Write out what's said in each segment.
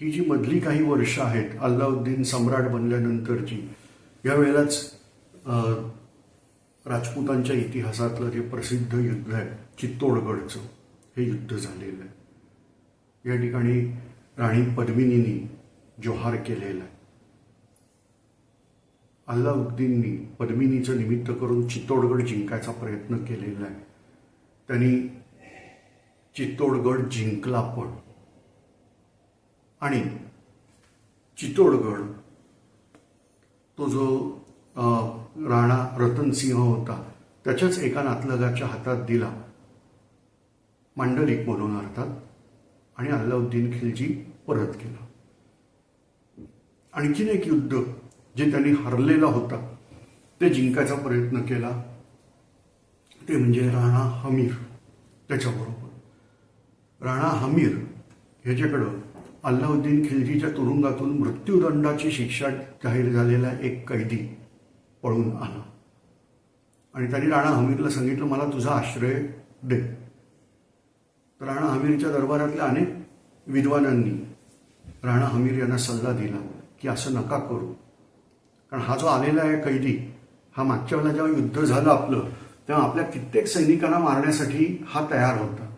ही जी मधली काही वर्ष आहेत अल्लाउद्दीन सम्राट बनल्यानंतरची यावेळेलाच राजपूतांच्या इतिहासातलं जे प्रसिद्ध युद्ध आहे चित्तोडगडचं हे युद्ध झालेलं आहे. या ठिकाणी राणी पद्मिनीनी जोहार केलेला आहे. अल्लाउद्दीननी पद्मिनीचं निमित्त करून चित्तोडगड जिंकायचा प्रयत्न केलेला आहे. त्यांनी चित्तोडगड जिंकला पण. आणि चित्तोडगड तो जो राणा राणा रतनसिंह होता त्याच्याच एका नातलगाच्या हातात दिला. मांडलिक म्हणून अर्थात. आणि अल्लाउद्दीन खिलजी परत केला आणखीन एक युद्ध जे त्यांनी हरलेला होता ते जिंकायचा प्रयत्न केला ते म्हणजे राणा हमीर त्याच्याबरोबर. राणा हमीर ह्याच्याकडं अल्लाउद्दीन खिलजीच्या तुरुंगातून मृत्यूदंडाची शिक्षा जाहीर झालेला एक कैदी पळून आला. आणि त्यांनी राणा हमीरला सांगितलं मला तुझा आश्रय दे. तर राणा हमीरच्या दरबारातल्या अनेक विद्वानांनी राणा हमीर यांना सल्ला दिला की असं नका करू. कारण हा जो आलेला आहे कैदी हा मागच्या वेळेला जेव्हा युद्ध झालं आपलं तेव्हा आपल्या कित्येक सैनिकांना मारण्यासाठी हा तयार होता.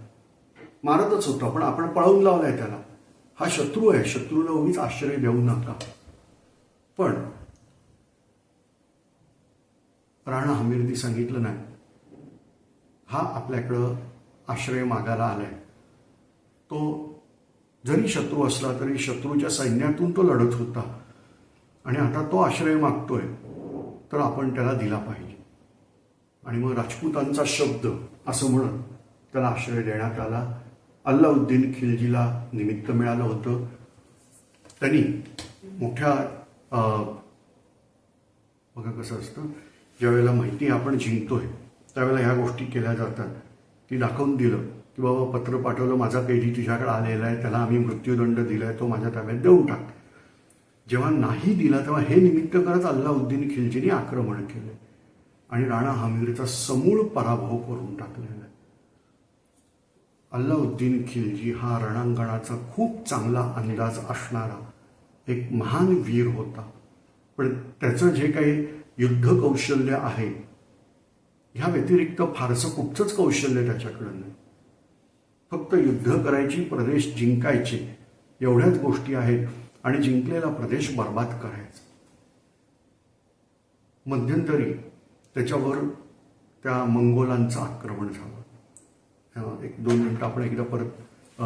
मारतच होता पण आपण पळवून लावलाय त्याला. हा शत्रू आहे शत्रूला उगीच आश्रय देऊ नका. पण राणा हमीरदी सांगितलं नाही. हा आपल्याकडं आश्रय मागायला आलाय. तो जरी शत्रू असला तरी शत्रूच्या सैन्यातून तो लढत होता. आणि आता तो आश्रय मागतोय तर आपण त्याला दिला पाहिजे. आणि मग राजपूतांचा शब्द असं म्हणत त्याला आश्रय देण्यात आला. अल्लाउद्दीन खिलजीला निमित्त मिळालं होतं. त्यांनी मोठ्या बघा कसं असतं ज्यावेळेला माहिती आपण जिंकतोय त्यावेळेला ह्या गोष्टी केल्या जातात. ती दाखवून दिलं की बाबा पत्र पाठवलं माझा कैदी तुझ्याकडे आलेला आहे त्याला आम्ही मृत्यूदंड दिलाय तो माझ्या ताब्यात देऊन टाक. जेव्हा नाही दिला तेव्हा हे निमित्त करत अल्लाउद्दीन खिलजीने आक्रमण केलं. आणि राणा हमीरचा समूळ पराभव करून टाकलेला आहे. अल्लाउद्दीन खिलजी हा रणांगणाचा खूप चांगला अंदाज असणारा एक महान वीर होता. पण त्याचं जे काही युद्ध कौशल्य आहे ह्या व्यतिरिक्त फारसं कुठचंच कौशल्य त्याच्याकडे नाही. फक्त युद्ध करायची प्रदेश जिंकायचे एवढ्याच गोष्टी आहेत आणि जिंकलेला प्रदेश बर्बाद करायचा. मध्यंतरी त्याच्यावर त्या मंगोलांचं आक्रमण झालं. एक दोन मिनटं आपण एकदा परत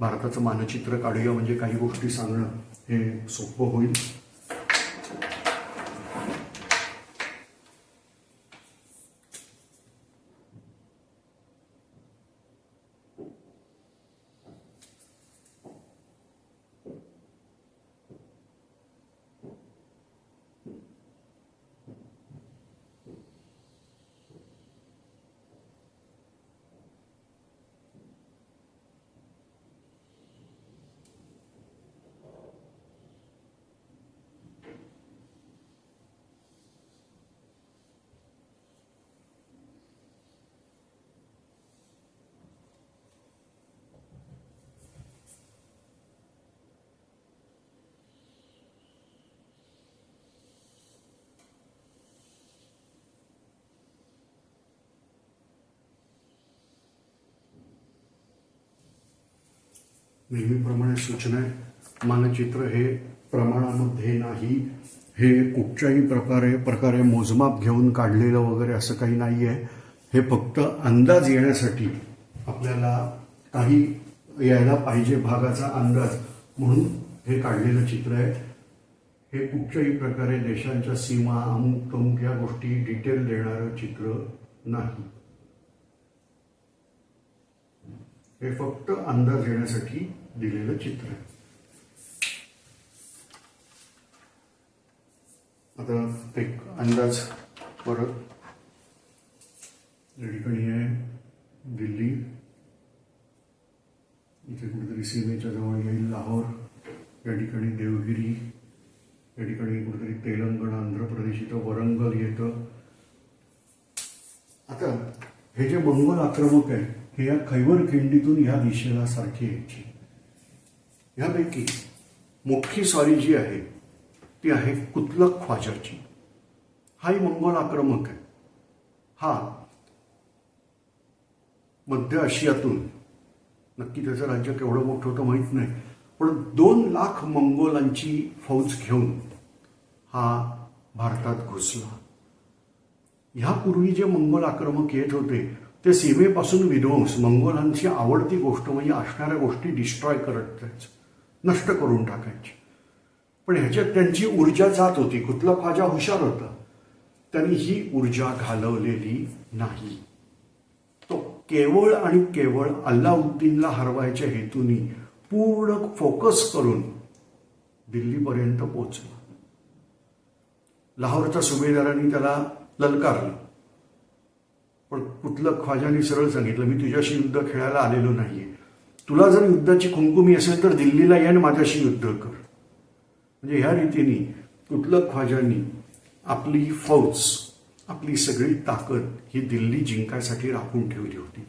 भारताचं मानचित्र काढूया म्हणजे काही गोष्टी सांगणं हे सोपं होईल. नेहमीप्रमाणे सूचना आहे. मानचित्र हे प्रमाणामध्ये नाही. हे कुठच्याही प्रकारे प्रकारे मोजमाप घेऊन काढलेलं वगैरे असं काही नाही आहे हे फक्त अंदाज येण्यासाठी आपल्याला काही यायला पाहिजे भागाचा अंदाज म्हणून हे काढलेलं चित्र आहे. हे कुठच्याही प्रकारे देशांच्या सीमा अमुक तमुक या गोष्टी डिटेल देणारं चित्र नाही. हे फक्त अंदाज येण्यासाठी दिलेलं चित्र आहे. आता एक अंदाज परत. या ठिकाणी आहे. दिल्ली. इथे कुठेतरी सीमेच्या जवळ येईल लाहोर. या ठिकाणी देवगिरी. या ठिकाणी कुठेतरी तेलंगणा आंध्र प्रदेश इथं वरंगल येतं. आता हे जे मंगोल आक्रमक आहे हे या खैवर खिंडीतून ह्या दिशेला सारखी यायची. ह्यापैकी मोठी स्वारी जी आहे ती आहे कुतलक ख्वाजाची. हाही मंगोल आक्रमक आहे. हा मध्य आशियातून नक्की त्याचं राज्य केवढं मोठं होतं माहीत नाही पण दोन लाख मंगोलांची फौज घेऊन हा भारतात घुसला. ह्यापूर्वी जे मंगोल आक्रमक येत होते ते सीमेपासून विध्वंस मंगोलांची आवडती गोष्ट म्हणजे असणाऱ्या गोष्टी डिस्ट्रॉय करत जायचं नष्ट करून टाकायची. पण ह्याच्यात त्यांची ऊर्जा जात होती कुठला ख्वाजा हुशार होता त्यांनी ही ऊर्जा घालवलेली नाही. तो केवळ आणि केवळ अल्लाउद्दीनला हरवायच्या हेतूनी पूर्ण फोकस करून दिल्लीपर्यंत पोचला लाहोरच्या सुभेदारांनी त्याला ललकारलं. पण कुठलं ख्वाजाने सरळ सांगितलं मी तुझ्याशी युद्ध खेळायला आलेलो नाहीये. तुला जर युद्धाची कुंकुमी असेल तर दिल्लीला ये आणि माझ्याशी युद्ध कर. म्हणजे ह्या रीतीने कुठलं ख्वाजांनी आपली फौज आपली सगळी ताकद ही दिल्ली जिंकायसाठी राखून ठेवली होती.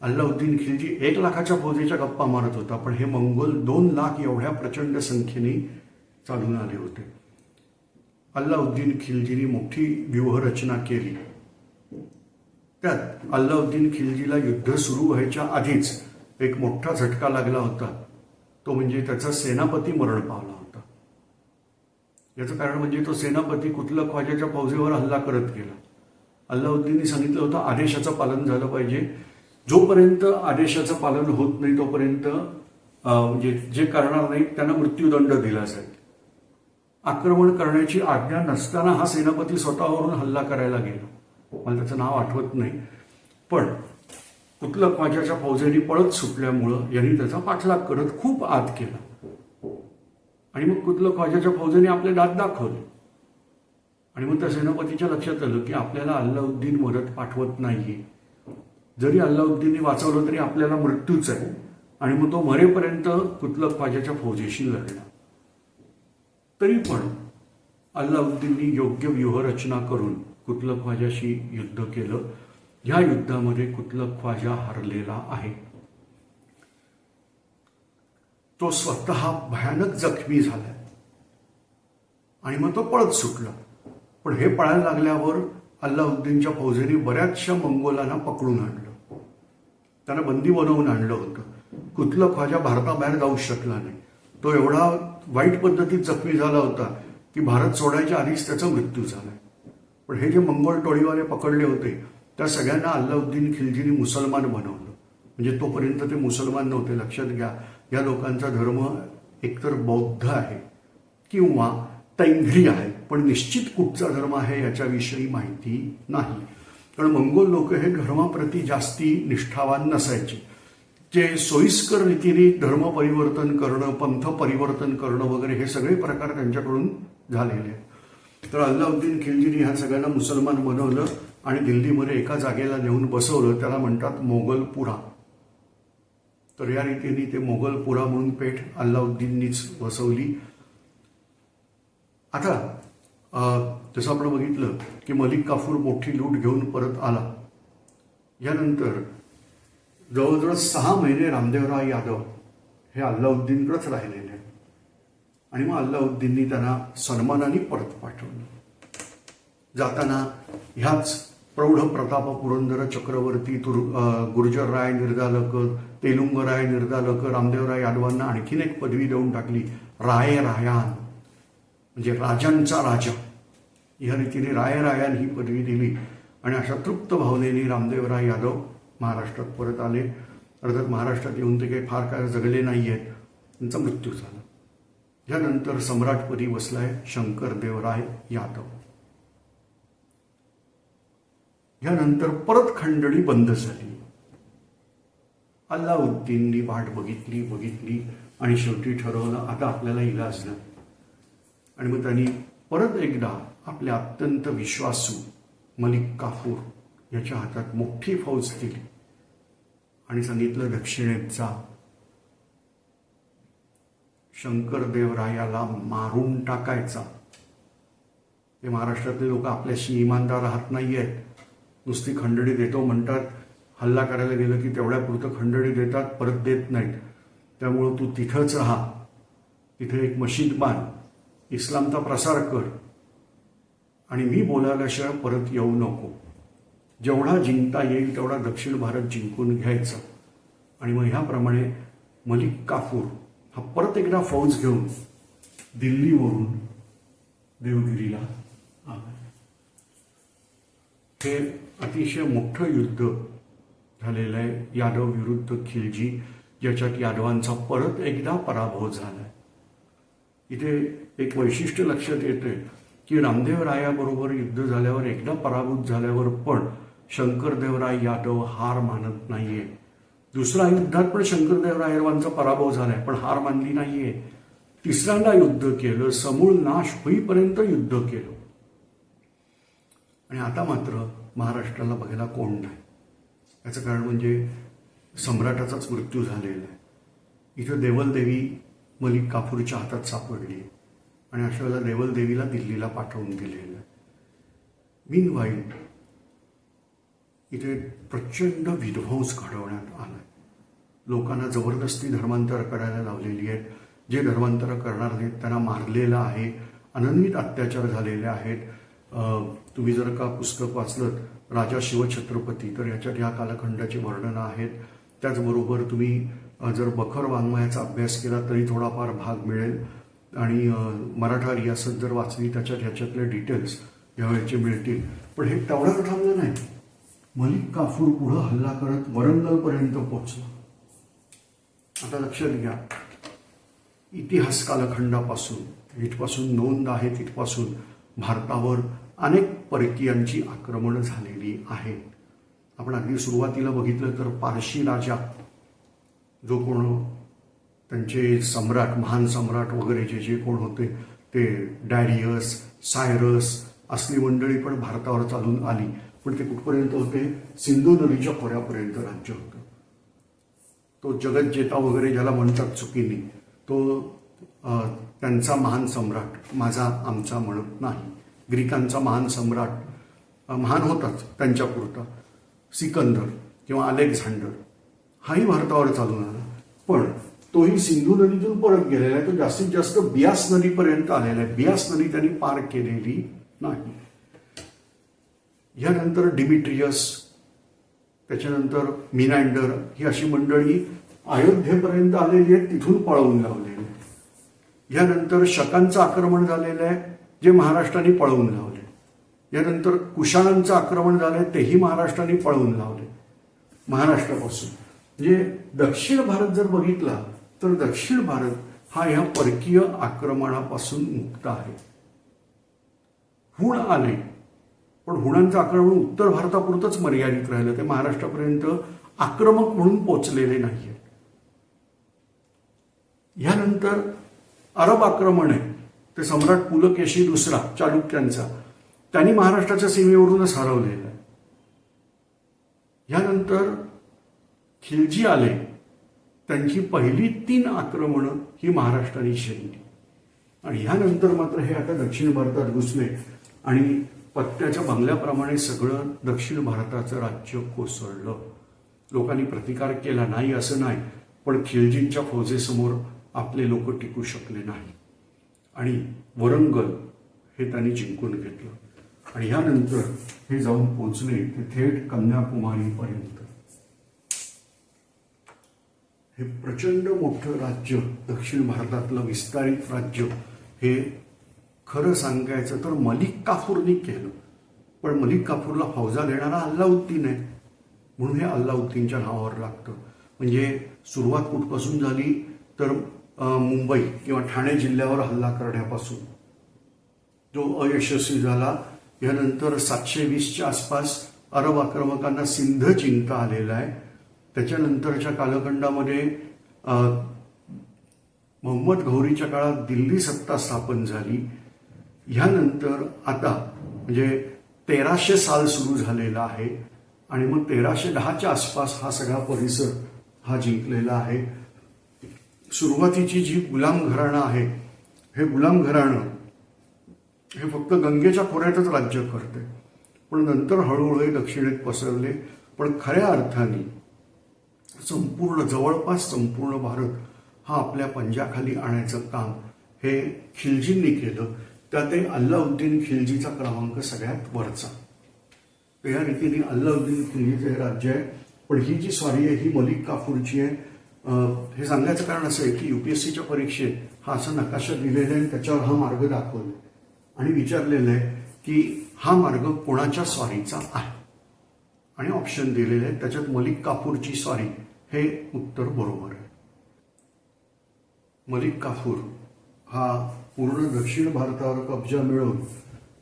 अल्लाउद्दीन खिलजी एक लाखाच्या फौजेच्या गप्पा मारत होता पण हे मंगोल दोन लाख एवढ्या प्रचंड संख्येने चालून आले होते. अल्लाउद्दीन खिलजीने मोठी व्यूहरचना केली. त्यात अल्लाउद्दीन खिलजीला युद्ध सुरू व्हायच्या आधीच एक मोठा झटका लागला होता. तो म्हणजे त्याचा सेनापती मरण पावला होता. याचं कारण म्हणजे तो सेनापती कुतलक ख्वाजाच्या फौजेवर हल्ला करत गेला. अल्लाउद्दीनने सांगितलं होतं आदेशाचं पालन झालं पाहिजे. जोपर्यंत आदेशाचं पालन होत नाही तोपर्यंत म्हणजे जे करणार नाही त्यांना मृत्यूदंड दिला जाईल. आक्रमण करण्याची आज्ञा नसताना हा सेनापती स्वतःवरून हल्ला करायला गेला. मला त्याचं नाव आठवत नाही. पण कुठलं ख्वाजाच्या फौजेने पळत सुटल्यामुळं यांनी त्याचा पाठलाग करत खूप आत केला. आणि मग कुठलं ख्वाजाच्या फौजेने आपले दात दाखवले. आणि मग त्या सेनापतीच्या लक्षात आलं की आपल्याला अल्लाउद्दीन मदत पाठवत नाहीये. जरी अल्लाउद्दीनने वाचवलं तरी आपल्याला मृत्यूच आहे. आणि मग तो मरेपर्यंत कुतलक ख्वाजाच्या फौजेशी लढला तरी पण अल्लाउद्दीननी योग्य व्यूहरचना करून कुतलक ख्वाजाशी युद्ध केलं. या युद्धामध्ये कुतलक ख्वाजा हरलेला आहे. तो स्वतः भयानक जखमी झालाय आणि मग तो पळत सुटला. पण हे पळायला लागल्यावर अल्लाउद्दीनच्या फौजेने बऱ्याचशा मंगोलांना पकडून आणलं. त्यांना बंदी बनवून आणलं होतं. कुतलब ख्वाजा भारताबाहेर जाऊ शकला नाही. तो एवढा वाईट पद्धतीत जखमी झाला होता की भारत सोडायच्या आधीच त्याचा मृत्यू झालाय पण हे जे मंगोल टोळीवाले पकडले होते त्या सगळ्यांना अल्लाउद्दीन खिलजीने मुसलमान बनवलं. म्हणजे तोपर्यंत ते मुसलमान नव्हते. लक्षात घ्या या लोकांचा धर्म एकतर बौद्ध आहे किंवा तैंघ्री आहे पण निश्चित कुठचा धर्म आहे याच्याविषयी माहिती नाही. कारण मंगोल लोक हे धर्माप्रती जास्ती निष्ठावान नसायचे. जे सोयीस्कर रीतीने धर्म परिवर्तन करणं पंथ परिवर्तन करणं वगैरे हे सगळे प्रकार त्यांच्याकडून झालेले आहेत. तर अल्लाउद्दीन खिलजीने ह्या सगळ्यांना मुसलमान बनवलं आणि दिल्लीमध्ये एका जागेला नेऊन बसवलं. त्याला म्हणतात मोगलपुरा तर या रीतीने ते मोगलपुरा म्हणून पेठ अल्लाउद्दीननीच बसवली. आता अं, जसं आपण बघितलं की मलिक काफूर मोठी लूट घेऊन परत आला. यानंतर जवळजवळ सहा महिने रामदेवराव यादव हे अल्लाउद्दीनकडेच राहिलेले आणि मग अल्लाउद्दीननी त्यांना सन्मानाने परत पाठवलं. जाताना ह्याच प्रौढ प्रताप पुरंदर चक्रवर्ती तुर अं, गुर्जरराय निर्दालकर तेलुंगराय निर्दालकर रामदेवराय यादवांना आणखीन एक पदवी देऊन टाकली राय रायान. म्हणजे राजांचा राजा. या रीतीने रायरायान ही पदवी दिली आणि अशा तृप्त भावनेने रामदेवराय यादव महाराष्ट्रात परत आले. अर्थात महाराष्ट्रात येऊन ते काही फार काय जगले नाही आहेत त्यांचा मृत्यू झाला. यानंतर सम्राटपदी बसलाय शंकरदेवराय यादव. यानंतर परत खंडणी बंद झाली. अल्लाउद्दीननी वाट बघितली बघितली आणि शेवटी ठरवलं आता आपल्याला इलाज नाही. आणि मग त्यांनी परत एकदा आपल्या अत्यंत विश्वासू मलिक काफूर याच्या हातात मोठी फौज दिली. आणि सांगितलं दक्षिणेत जा शंकरदेवरायाला मारून टाकायचा. हे महाराष्ट्रातले लोक आपल्याशी इमानदार राहत नाही आहेत नुसती खंडणी देतो म्हणतात. हल्ला करायला गेलं की तेवढ्या पुरतं खंडणी देतात परत देत नाहीत. त्यामुळं तू तिथंच राहा. तिथे एक मशीद बांध. इस्लामचा प्रसार कर. आणि मी बोलायल्याशिवाय परत येऊ नको. जेवढा जिंकता येईल तेवढा दक्षिण भारत जिंकून घ्यायचा. आणि मग ह्याप्रमाणे मलिक काफूर हा परत एकदा फौज घेऊन दिल्लीवरून देवगिरीला आला हे अतिशय मोठं युद्ध झालेलं आहे. यादव विरुद्ध खिलजी ज्याच्यात यादवांचा परत एकदा पराभव झालाय. इथे एक वैशिष्ट्य लक्षात येते की रामदेव रायाबरोबर युद्ध झाल्यावर एकदा पराभूत झाल्यावर पण शंकरदेवराय यादव हार मानत नाहीये. दुसऱ्या युद्धात पण शंकरदेव रायरवांचा पराभव झालाय पण हार मानली नाहीये. तिसऱ्यांदा युद्ध केलं समूळ नाश होईपर्यंत युद्ध केलं. आणि आता मात्र महाराष्ट्राला बघायला कोण नाही. याचं कारण म्हणजे सम्राटाचाच मृत्यू झालेला आहे. इथं देवलदेवी मलिक काफूरच्या हातात सापडली आणि अशा वेळेला देवलदेवीला दिल्लीला पाठवून दिलेलं आहे. मीन वाईट इथे प्रचंड विध्वंस घडवण्यात आला लोकांना जबरदस्ती धर्मांतर करायला लावलेली आहेत. जे धर्मांतर करणार नाहीत त्यांना मारलेलं आहे. अनन्वित अत्याचार झालेले आहेत. तुम्ही जर का पुस्तक वाचलं राजा शिवछत्रपती तर याच्यात या कालखंडाची वर्णनं आहेत. त्याचबरोबर तुम्ही जर बखर वाङ्मयाचा अभ्यास केला तरी थोडाफार भाग मिळेल. आणि मराठा रियासत जर वाचली त्याच्यात ह्याच्यातले डिटेल्स यावेळेचे मिळतील. पण हे तेवढं थांबलं नाही. मलिक काफूर पुढं हल्ला करत वरंगलपर्यंत पोहोचला. आता लक्षात घ्या इतिहास कालखंडापासून इथपासून नोंद आहे तिथपासून भारतावर अनेक परकीयांची आक्रमणं झालेली आहेत. आपण अगदी सुरुवातीला बघितलं तर पारशी राजा जो कोण हो, त्यांचे सम्राट महान सम्राट वगैरे जे जे कोण होते ते डॅरियस सायरस असली मंडळी पण भारतावर चालून आली. पण ते कुठपर्यंत होते? सिंधू नदीच्या खोऱ्यापर्यंत राज्य होतं. तो जगज्जेता वगैरे ज्याला म्हणतात चुकीने तो त्यांचा महान सम्राट माझा आमचा म्हणत नाही. ग्रीकांचा महान सम्राट महान होताच त्यांच्यापुरता सिकंदर किंवा अलेक्झांडर हाही भारतावर चालून आला. पण तोही सिंधू नदीतून परत गेलेला आहे तो जास्तीत जास्त बियास नदीपर्यंत आलेला आहे. बियास नदी त्यांनी पार केलेली नाही. यानंतर डिमिट्रियस त्याच्यानंतर मिनांडर ही अशी मंडळी अयोध्येपर्यंत आलेली आहेत तिथून पळवून लावलेली यानंतर शकांचं आक्रमण झालेलं आहे जे महाराष्ट्राने पळवून लावले. यानंतर कुशाणांचं आक्रमण झालंय तेही महाराष्ट्राने पळवून लावले. महाराष्ट्रापासून. म्हणजे दक्षिण भारत जर बघितला तर दक्षिण भारत हा ह्या परकीय आक्रमणापासून मुक्त आहे. हुण आले. पण हुणांचं आक्रमण उत्तर भारतापुरतंच मर्यादित राहिलं. ते महाराष्ट्रापर्यंत आक्रमक म्हणून पोचलेले नाहीये. ह्यानंतर अरब आक्रमण आहे. ते सम्राट पुलकेशी दुसरा चालुक्यांचा. त्यांनी महाराष्ट्राच्या सीमेवरूनच हरवलेलं आहे. ह्यानंतर खिलजी आले. त्यांची पहिली तीन आक्रमणं ही महाराष्ट्राने शेवली आणि ह्यानंतर मात्र हे आता दक्षिण भारतात घुसले. आणि पत्त्याच्या बंगल्याप्रमाणे सगळं दक्षिण भारताचं राज्य कोसळलं. लोकांनी प्रतिकार केला नाही असं नाही पण खिलजींच्या फौजेसमोर आपले लोक टिकू शकले नाही. आणि वरंगल हे त्यांनी जिंकून घेतलं. आणि ह्यानंतर हे जाऊन पोचले ते थेट कन्याकुमारीपर्यंत. हे प्रचंड मोठं राज्य दक्षिण भारतातलं विस्तारित राज्य हे खरं सांगायचं तर मलिक काफूरनी केलं. पण मलिक काफूरला फौजा देणारा अल्लाउद्दीन आहे. म्हणून हे अल्लाउद्दीनच्या नावावर लागतं. म्हणजे सुरुवात कुठपासून झाली तर मुंबई किंवा ठाणे जिल्ह्यावर हल्ला करण्यापासून. जो अयशस्वी झाला यानंतर सातशे वीसच्या आसपास अरब आक्रमकांना सिंध जिंकता आलेला आहे. त्याच्यानंतरच्या कालखंडामध्ये मोहम्मद घौरीच्या काळात दिल्ली सत्ता स्थापन झाली. ह्यानंतर आता म्हणजे तेराशे साल सुरू झालेला आहे आणि मग तेराशे दहाच्या आसपास हा सगळा परिसर हा जिंकलेला आहे. सुरुवातीची जी गुलाम घराणं आहे हे गुलाम घराणं हे फक्त गंगेच्या खोऱ्यातच राज्य करते. पण नंतर हळूहळू हे दक्षिणेत पसरले. पण खऱ्या अर्थाने संपूर्ण जवळपास संपूर्ण भारत हा आपल्या पंजाखाली आणायचं काम हे खिलजींनी केलं. त्यातही अल्लाउद्दीन खिलजीचा क्रमांक सगळ्यात वरचा. तर या रीतीने अल्लाउद्दीन खिलजीचं हे राज्य आहे. पण ही जी स्वारी आहे ही मलिक काफूरची आहे. हे सांगायचं कारण असं आहे की युपीएससीच्या परीक्षेत हा असा नकाशा दिलेला आहे आणि त्याच्यावर हा मार्ग दाखवला आणि विचारलेलं आहे की हा मार्ग कोणाच्या स्वारीचा आहे? आणि ऑप्शन दिलेले आहे त्याच्यात मलिक काफूरची स्वारी. हे उत्तर बरोबर आहे. मलिक काफूर. हा पूर्ण दक्षिण भारतावर कब्जा मिळवून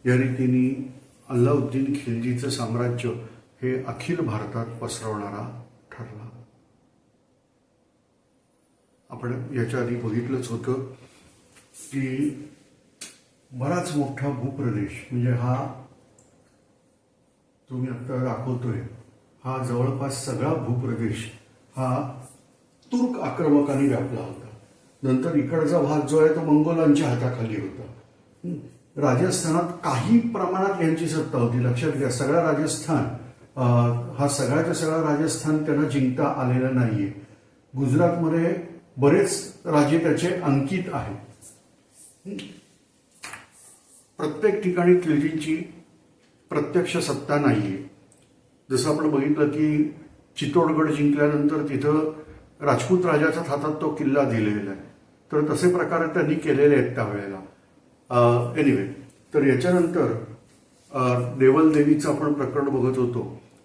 या रीतीने अल्लाउद्दीन खिलजीचं साम्राज्य हे अखिल भारतात पसरवणारा ठरला. आपण याच्या आधी बघितलंच होतं की बराच मोठा भूप्रदेश म्हणजे हा तुम्ही आता दाखवतोय हा जवळपास सगळा भूप्रदेश हा तुर्क आक्रमकांनी व्यापला होता. नंतर इकडचा भाग जो आहे तो मंगोलांच्या हाताखाली होता. राजस्थानात काही प्रमाणात यांची सत्ता होती. लक्षात घ्या सगळा राजस्थान हा सगळ्याच्या सगळा राजस्थान त्यांना जिंकता आलेला नाहीये. गुजरातमध्ये बरेच राजे त्याचे अंकित आहेत. प्रत्येक ठिकाणी खिलजींची प्रत्यक्ष सत्ता नाहीये. जसं आपण बघितलं की चित्तोडगड जिंकल्यानंतर तिथं राजपूत राजाच्याच हातात तो किल्ला दिलेला आहे. तर तसे प्रकार त्यांनी केलेले आहेत त्यावेळेला. एनिवे तर याच्यानंतर देवलदेवीचं आपण प्रकरण बघत होतो.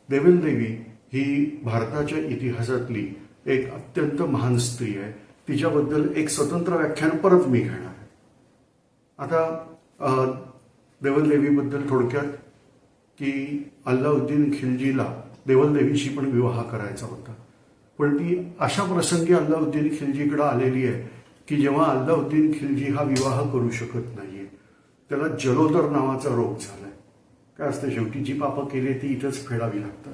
देवलदेवी ही भारताच्या इतिहासातली एक अत्यंत महान स्त्री आहे. तिच्याबद्दल एक स्वतंत्र व्याख्यान परत मी घेणार आहे. आता देवलदेवीबद्दल थोडक्यात की अल्लाउद्दीन खिलजीला देवलदेवीशी पण विवाह करायचा होता. पण ती अशा प्रसंगी अल्लाउद्दीन खिलजीकडे आलेली आहे की जेव्हा अल्लाउद्दीन खिलजी हा विवाह करू शकत नाहीये त्याला जलोदर नावाचा रोग झालाय. काय असतं शेवटी जी पापं केली ती इथंच फेडावी लागतात.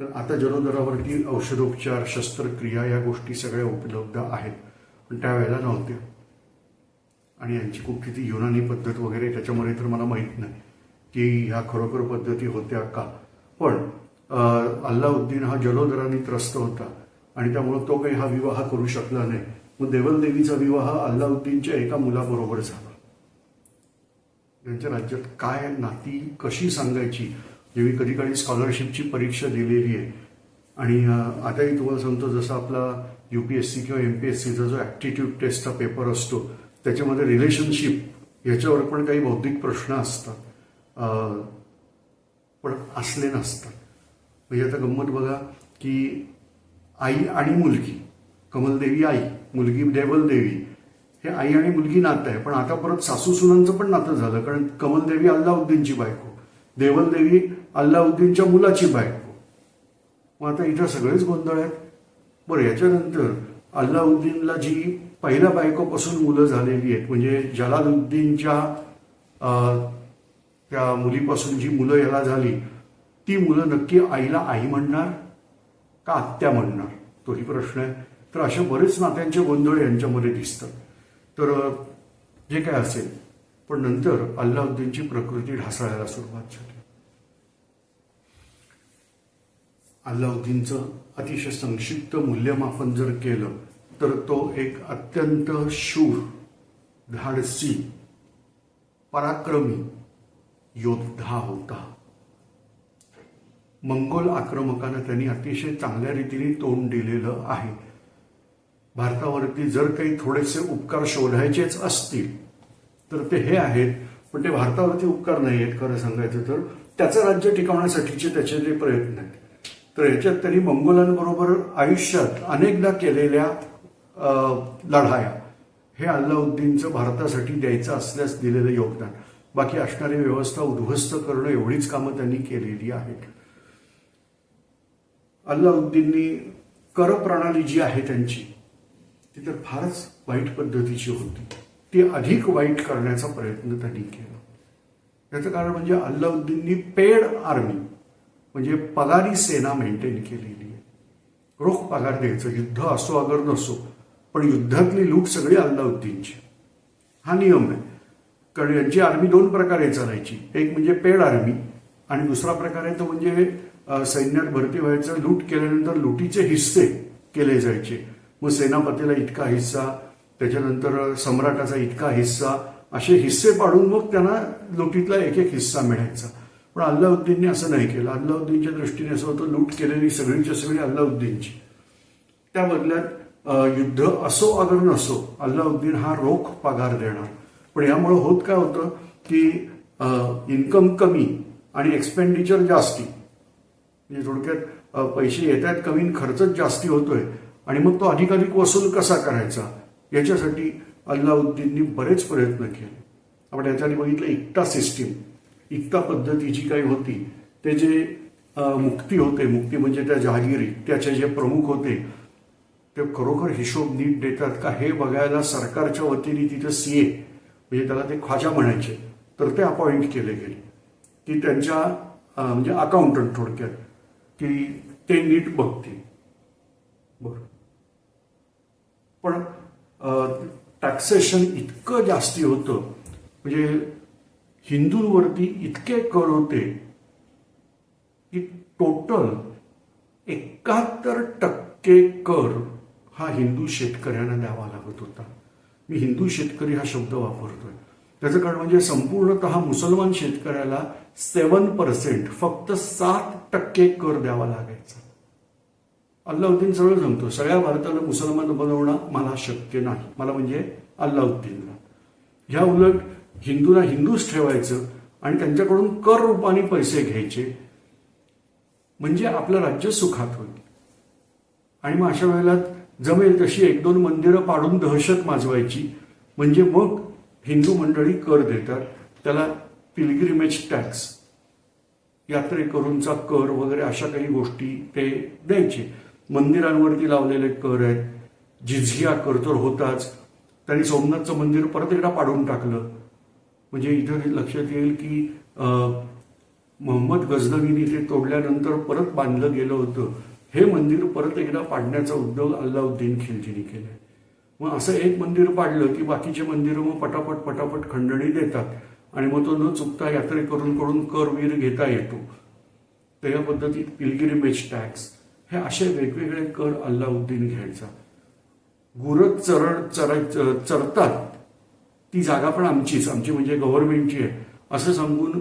तर आता जलोदरावरती औषधोपचार शस्त्रक्रिया या गोष्टी सगळ्या उपलब्ध आहेत. पण त्यावेळेला नव्हत्या. आणि यांची कुठली ती युनानी पद्धत वगैरे त्याच्यामुळे तर मला माहीत नाही की ह्या खरोखर पद्धती होत्या का. पण अल्लाउद्दीन हा जलोदराने त्रस्त होता. आणि त्यामुळं तो काही हा विवाह करू शकला नाही. मग देवलदेवीचा विवाह अल्लाउद्दीनच्या एका मुलाबरोबर झाला. त्यांच्या राज्यात काय नाती कशी सांगायची? जे मी कधी कधी स्कॉलरशिपची परीक्षा दिलेली आहे. आणि आताही तुम्हाला सांगतो जसं आपला यू पी एस सी किंवा एम पी एस सीचा जो ॲप्टिट्यूड टेस्टचा पेपर असतो त्याच्यामध्ये रिलेशनशिप याच्यावर पण काही बौद्धिक प्रश्न असतात. पण असले नसतात. म्हणजे आता गंमत बघा की आई आणि मुलगी कमलदेवी आई मुलगी देवलदेवी हे आई आणि मुलगी नातं आहे. पण आता परत सासू सुनांचं पण नातं झालं. कारण कमलदेवी अल्लाउद्दीनची बायको. देवलदेवी अल्लाउद्दीनच्या मुलाची बायको. मग आता इथं सगळेच गोंधळ आहेत. बरं याच्यानंतर अल्लाउद्दीनला जी पहिल्या बायकोपासून मुलं झालेली आहेत म्हणजे जलालुद्दीनच्या त्या मुलीपासून जी मुलं याला झाली ती मुलं नक्की आईला आई म्हणणार का आत्या म्हणणार? तोही प्रश्न आहे. तर अशा बरेच नात्यांचे गोंधळ यांच्यामध्ये दिसतात. तर जे काय असेल पण नंतर अल्लाउद्दीनची प्रकृती ढासळायला सुरुवात झाली. अल्लाउद्दीनचं अतिशय संक्षिप्त मूल्यमापन जर केलं तर तो एक अत्यंत शूर धाडसी पराक्रमी योद्धा होता. मंगोल आक्रमकांना त्यांनी अतिशय चांगल्या रीतीने तोंड दिलेलं आहे. भारतावरती जर काही थोडेसे उपकार शोधायचेच असतील तर ते हे आहेत. पण ते भारतावरती उपकार नाही आहेत खरं सांगायचं तर. त्याचं राज्य टिकवण्यासाठीचे त्याचे जे प्रयत्न आहेत. तर याच्यात त्यांनी मंगोलांबरोबर आयुष्यात अनेकदा केलेल्या अं, लढाया हे अल्लाउद्दीनचं भारतासाठी द्यायचं असल्यास दिलेलं योगदान. बाकी असणारी व्यवस्था उद्ध्वस्त करणं एवढीच कामं त्यांनी केलेली आहेत. अल्लाउद्दीननी करप्रणाली जी आहे त्यांची ती तर फारच वाईट पद्धतीची होती. ती अधिक वाईट करण्याचा प्रयत्न त्यांनी केला. याचं कारण म्हणजे अल्लाउद्दीननी पेड आर्मी म्हणजे पगारी सेना मेंटेन केलेली आहे. रोख पगार द्यायचं युद्ध असो अगर नसो पण युद्धातली लूट सगळी अल्लाउद्दीनची. हा नियम आहे. कारण यांची आर्मी दोन प्रकारे चालायची. एक म्हणजे पेड आर्मी आणि दुसरा प्रकार आहे तो म्हणजे सैन्यात भरती व्हायचं लूट केल्यानंतर लुटीचे हिस्से केले जायचे. मग सेनापतीला इतका हिस्सा त्याच्यानंतर सम्राटाचा इतका हिस्सा असे हिस्से पाडून मग त्यांना लुटीतला एक एक हिस्सा मिळायचा. पण अल्लाउद्दीनने असं नाही केलं. अल्लाउद्दीनच्या दृष्टीने असं होतं लूट केलेली सगळीच्या सगळी अल्लाउद्दीनची. त्या बदल्यात युद्ध असो अगर नसो अल्लाउद्दीन हा रोख पगार देणार. पण यामुळे होत काय होतं की इन्कम कमी आणि एक्सपेंडिचर जास्ती. म्हणजे थोडक्यात पैसे येत आहेत कमी खर्चच जास्ती होतोय. आणि मग तो अधिकाधिक वसूल कसा करायचा? याच्यासाठी अल्लाउद्दीननी बरेच प्रयत्न केले. आपण याच्याने बघितलं इक्ता सिस्टीम. इक्ता पद्धती जी काही होती ते जे मुक्ती होते मुक्ती म्हणजे त्या जहागिरी त्याचे जे प्रमुख होते ते खरोखर हिशोब नीट देतात का? हे बघायला सरकारच्या वतीने तिथं सीए म्हणजे त्याला ते ख्वाजा म्हणायचे तर ते अपॉइंट केले गेले. की त्यांच्या म्हणजे अकाउंटंट थोडक्यात की ते नीट बघतील. बरं. पण टॅक्सेशन इतकं जास्ती होतं. म्हणजे हिंदूंवरती इतके कर होते की टोटल एकाहत्तर टक्के कर हा हिंदू शेतकऱ्यांना द्यावा लागत होता. मी हिंदू शेतकरी हा शब्द वापरतोय. त्याचं कारण म्हणजे संपूर्णतः मुसलमान शेतकऱ्याला सेवन पर्सेंट फक्त सात टक्के कर द्यावा लागायचा. अल्लाउद्दीन सरळ सांगतो सगळ्या भारताला मुसलमान बनवणं मला शक्य नाही. मला म्हणजे अल्लाउद्दीनला. ह्या उलट हिंदूंना हिंदूच ठेवायचं आणि त्यांच्याकडून कर रूपाने पैसे घ्यायचे म्हणजे आपलं राज्य सुखात होईल. आणि मग अशा वेळेला जमेल तशी एक दोन मंदिरं पाडून दहशत माजवायची म्हणजे मग हिंदू मंडळी कर देतात. त्याला पिलग्रिमेज टॅक्स यात्रेकरूंचा कर वगैरे अशा काही गोष्टी ते द्यायचे. मंदिरांवरती लावलेले कर आहेत. जिझिया कर तर होताच. त्यांनी सोमनाथचं मंदिर परत एकदा पाडून टाकलं. म्हणजे इथं लक्षात येईल की मोहम्मद गजनवीने ते तोडल्यानंतर परत बांधलं गेलं होतं. हे मंदिर परत एकदा पाडण्याचा उद्योग अल्लाउद्दीन खिलजीने केलाय. मग असं एक मंदिर पाडलं की बाकीचे मंदिरं मग पटापट पटापट खंडणी देतात. आणि मग तो न चुकता यात्रेकरूंकडून करवीर घेता येतो. तर या पद्धतीत पिलगिरिमेज टॅक्स. हे असे वेगवेगळे कर अल्लाउद्दीन घ्यायचा. गुरं चरण चराय चरतात. ती जागा पण आमचीच. आमची म्हणजे गव्हर्नमेंटची आहे. असं सांगून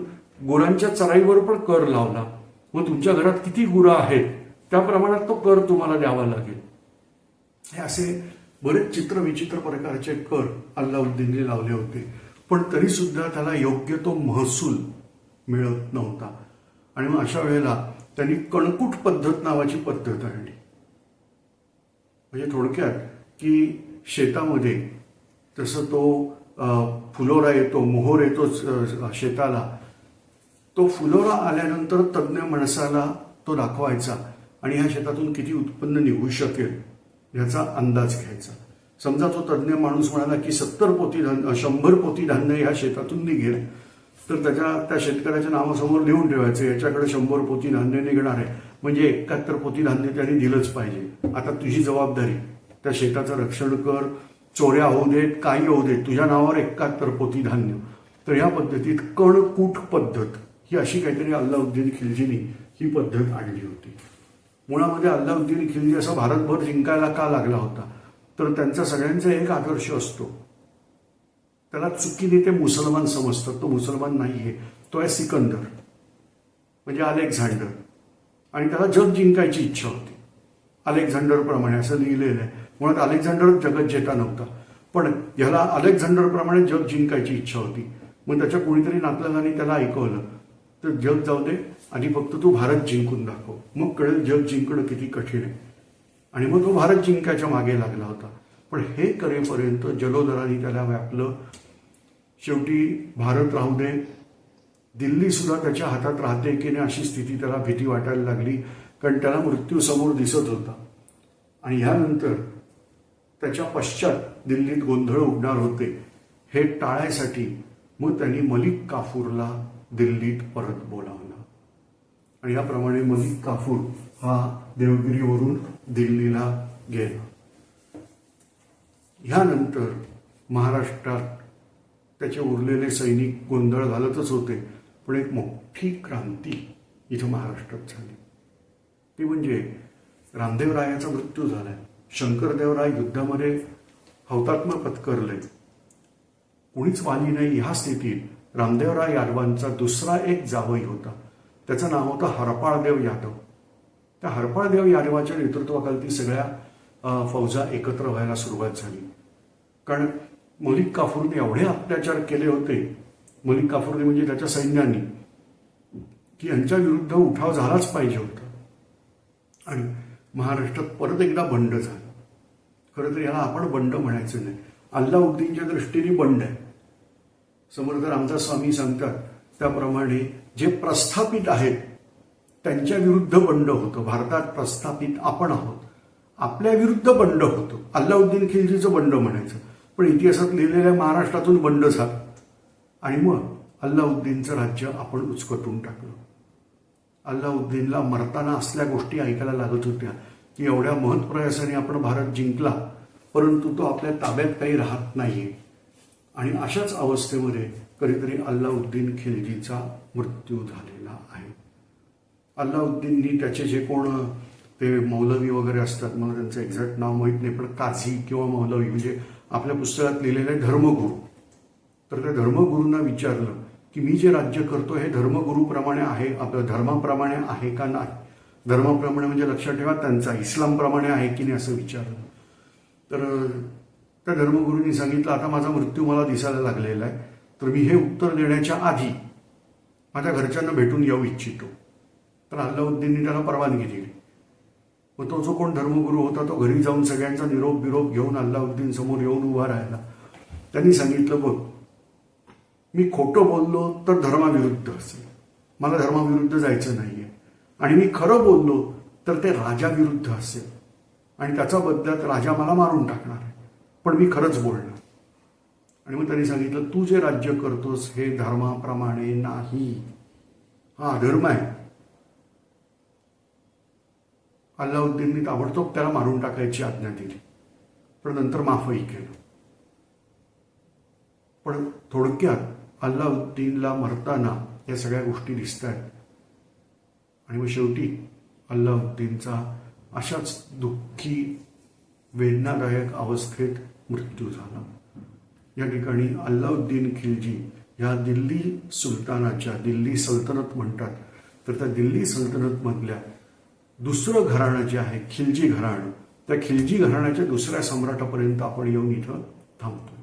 गुरांच्या चराईवर पण कर लावला. मग तुमच्या घरात किती गुरं आहेत? त्या प्रमाणात तो कर तुम्हाला द्यावा लागेल. हे असे बरेच चित्र विचित्र प्रकारचे कर अल्लाउद्दीनने लावले होते. पण तरी सुद्धा त्याला योग्य तो महसूल मिळत नव्हता. आणि मग अशा वेळेला त्यांनी कणकूट पद्धत नावाची पद्धत आणली. म्हणजे थोडक्यात की शेतामध्ये तसं तो फुलोरा येतो मोहोर येतो शेताला तो फुलोरा आल्यानंतर तज्ज्ञ माणसाला तो दाखवायचा आणि ह्या शेतातून किती उत्पन्न निघू शकेल याचा अंदाज घ्यायचा. समजा तो तज्ज्ञ माणूस म्हणाला की सत्तर पोती धान्य शंभर पोती धान्य ह्या शेतातून निघेल. तर त्याच्या त्या शेतकऱ्याच्या नावासमोर लिहून ठेवायचं याच्याकडे शंभर पोती धान्य निघणार आहे. म्हणजे एकाहत्तर पोती धान्य त्यांनी दिलंच पाहिजे. आता तुझी जबाबदारी त्या शेताचं रक्षण कर चोऱ्या होऊ देत काही होऊ देत तुझ्या नावावर एकाहत्तर पोती धान्य. तर या पद्धतीत कणकूट पद्धत ही अशी काहीतरी अल्लाउद्दीन खिलजीनी ही पद्धत आणली होती. मुळामध्ये अल्लाउद्दीन खिलजी असा भारतभर जिंकायला का लागला होता? तर त्यांचा सगळ्यांचा एक आदर्श असतो. त्याला चुकीने ते मुसलमान समजतात. तो मुसलमान नाही आहे. तो आहे सिकंदर. म्हणजे अलेक्झांडर. आणि त्याला जग जिंकायची इच्छा होती. अलेक्झांडरप्रमाणे असं लिहिलेलं आहे. मुळात अलेक्झांडर जगत जेता नव्हता. पण ह्याला अलेक्झांडरप्रमाणे जग जिंकायची इच्छा होती. मग त्याच्या कोणीतरी नातलगाने त्याला ऐकवलं. तर जग जाऊ दे आणि फक्त तू भारत जिंकून दाखव. मग कळेल जग जिंकणं किती कठीण आहे. आणि मग तो भारत जिंकायच्या मागे लागला होता. पण हे करेपर्यंत जलोदराने त्याला व्यापलं. शेवटी भारत राहू दे. दिल्ली सुद्धा त्याच्या हातात राहते की नाही अशी स्थिती त्याला भीती वाटायला लागली. कारण त्याला मृत्यू समोर दिसत होता. आणि ह्यानंतर त्याच्या पश्चात दिल्लीत गोंधळ उडणार होते. हे टाळायसाठी मग त्यांनी मलिक काफूरला दिल्लीत परत बोलावलं. आणि याप्रमाणे मलिक काफूर हा देवगिरीवरून दिल्लीला गेला. ह्यानंतर महाराष्ट्रात त्याचे उरलेले सैनिक गोंधळ घालतच होते पण एक मोठी क्रांती इथं महाराष्ट्रात झाली. ती म्हणजे रामदेवरायाचा मृत्यू झालाय. शंकरदेवराय युद्धामध्ये हौतात्मा पत्करले. कुणीच वाली नाही ह्या स्थितीत. रामदेवराय यादवांचा दुसरा एक जावई होता. त्याचं नाव होतं हरपाळदेव यादव. त्या हरपाळदेव यादवाच्या नेतृत्वाखाली सगळ्या फौजा एकत्र व्हायला सुरुवात झाली. कारण मलिक काफूरने एवढे अत्याचार केले होते मलिक काफूरने म्हणजे त्याच्या सैन्याने की यांच्या विरुद्ध उठाव झालाच पाहिजे होता. आणि महाराष्ट्रात परत एकदा बंड झालं. खरं तर याला आपण बंड म्हणायचं नाही. अल्लाउद्दीनच्या दृष्टीने बंड आहे. समर्थ रामदास स्वामी सांगतात त्याप्रमाणे जे प्रस्थापित आहेत त्यांच्या विरुद्ध बंड होतं. भारतात प्रस्थापित आपण आहोत. आपल्या विरुद्ध बंड होतं. अल्लाउद्दीन खिलजीचं बंड म्हणायचं. पण इतिहासात लिहिलेल्या महाराष्ट्रातून बंड झालं. आणि मग अल्लाउद्दीनचं राज्य आपण उचकटून टाकलं. अल्लाउद्दीनला मरताना असल्या गोष्टी ऐकायला लागत होत्या. की एवढ्या महत्प्रयासाने आपण भारत जिंकला परंतु तो आपल्या ताब्यात काही राहत नाहीये. आणि अशाच अवस्थेमध्ये कधीतरी अल्लाउद्दीन खिलजीचा मृत्यू झालेला आहे. अल्लाउद्दीननी त्याचे जे कोण ते मौलवी वगैरे असतात मला त्यांचं एक्झॅक्ट नाव माहीत नाही पण काझी किंवा मौलवी म्हणजे आपल्या पुस्तकात लिहिलेले धर्मगुरू. तर त्या धर्मगुरूंना विचारलं की मी जे राज्य करतो हे धर्मगुरूप्रमाणे आहे आपल्या धर्माप्रमाणे आहे का नाही? धर्माप्रमाणे म्हणजे लक्षात ठेवा त्यांचा इस्लामप्रमाणे आहे की नाही असं विचारलं. तर त्या धर्मगुरूंनी सांगितलं आता माझा मृत्यू मला दिसायला लागलेला आहे तर मी हे उत्तर देण्याच्या आधी माझ्या घरच्यांना भेटून येऊ इच्छितो. तर अल्लाउद्दीननी त्याला परवानगी दिली. मग तो जो कोण धर्मगुरू होता तो घरी जाऊन सगळ्यांचा निरोप बिरोप घेऊन अल्लाउद्दीन समोर येऊन उभा राहिला. त्यांनी सांगितलं बघ मी खोटं बोललो तर धर्माविरुद्ध असेल. मला धर्माविरुद्ध जायचं नाहीये. आणि मी खरं बोललो तर ते राजाविरुद्ध असेल. आणि त्याचा बदल्यात राजा मला मारून टाकणार आहे. पण मी खरंच बोलणार. आणि मग त्यांनी सांगितलं तू जे राज्य करतोस हे धर्माप्रमाणे नाही. हा अधर्म आहे. अल्लाउद्दीननी ताबडतोब त्याला मारून टाकायची आज्ञा दिली. पण नंतर माफही केलं. पण थोडक्यात अल्लाउद्दीनला मरताना या सगळ्या गोष्टी दिसत आहेत आणि मग शेवटी अल्लाउद्दीनचा अशाच दुःखी वेदनादायक अवस्थेत मृत्यू झाला. या ठिकाणी अल्लाउद्दीन खिलजी ह्या दिल्ली सुलतानाच्या दिल्ली सल्तनत म्हणतात. तर त्या दिल्ली सल्तनतमधल्या दुसरं घराणं जे आहे खिलजी घराणं त्या खिलजी घराण्याच्या दुसऱ्या सम्राटापर्यंत आपण येऊन इथं थांबतो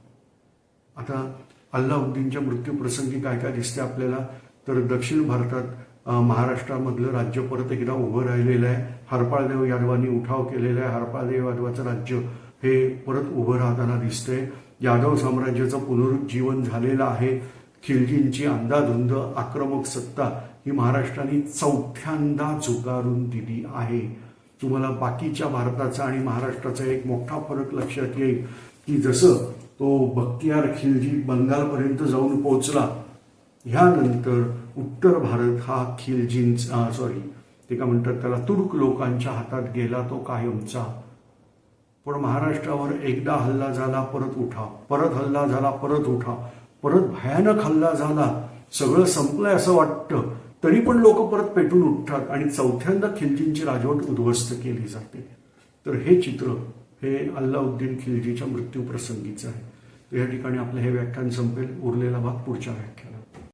आता अल्लाउद्दीनच्या मृत्यूप्रसंगी काय काय दिसते आपल्याला? तर दक्षिण भारतात महाराष्ट्रामधलं राज्य परत एकदा उभं राहिलेलं आहे. हरपाळदेव यादवांनी उठाव केलेला आहे. हरपाळदेव यादवाचं राज्य हे परत उभं राहताना दिसतंय. यादव साम्राज्याचं पुनरुज्जीवन झालेलं आहे. खिलजींची अंदाधुंद आक्रमक सत्ता ही महाराष्ट्राने चौथ्यांदा झुगारून दिली आहे. तुम्हाला बाकीच्या भारताचा आणि महाराष्ट्राचा एक मोठा फरक लक्षात येईल की जसं तो बख्तियार खिलजी बंगालपर्यंत जाऊन पोहोचला ह्यानंतर उत्तर भारत हा खिलजींचा सॉरी ते का म्हणतात त्याला तुर्क लोकांच्या हातात गेला तो कायमचा पण महाराष्ट्रावर एकदा हल्ला झाला परत उठा. परत हल्ला झाला परत उठा. परत भयानक हल्ला झाला. सगळं संपलंय असं वाटतं. तरी पण लोक परत पेटून उठतात आणि चौथ्यांदा खिलजींची राजवट उद्ध्वस्त केली जाते. तर हे चित्र हे अल्लाउद्दीन खिलजीच्या मृत्यूप्रसंगीचं आहे. तर या ठिकाणी आपलं हे व्याख्यान संपेल. उरलेला भाग पुढच्या व्याख्यान